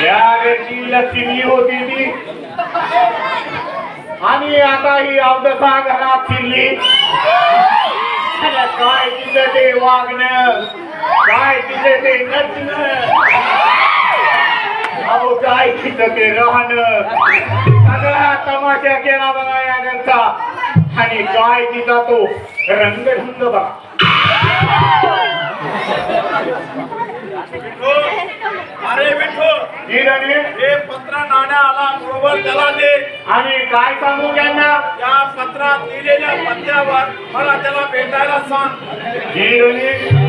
लक्ष्मी होती ती आणि आता ही अवदसा घरात फिरली काय तिचं ते वागणं? काय तिचं ते नटणं? अहो काय तिचं ते राहणं? सगळा तमाशा केला बघा या घरचा. आणि काय तिचा तो रंगढंग बघा. अरे विठो हे पत्र नाण्या आला बरोबर त्याला दे. आणि काय सांगू त्यांना? त्या पत्रात लिहिलेल्या पत्त्यावर मला त्याला भेटायला सांग.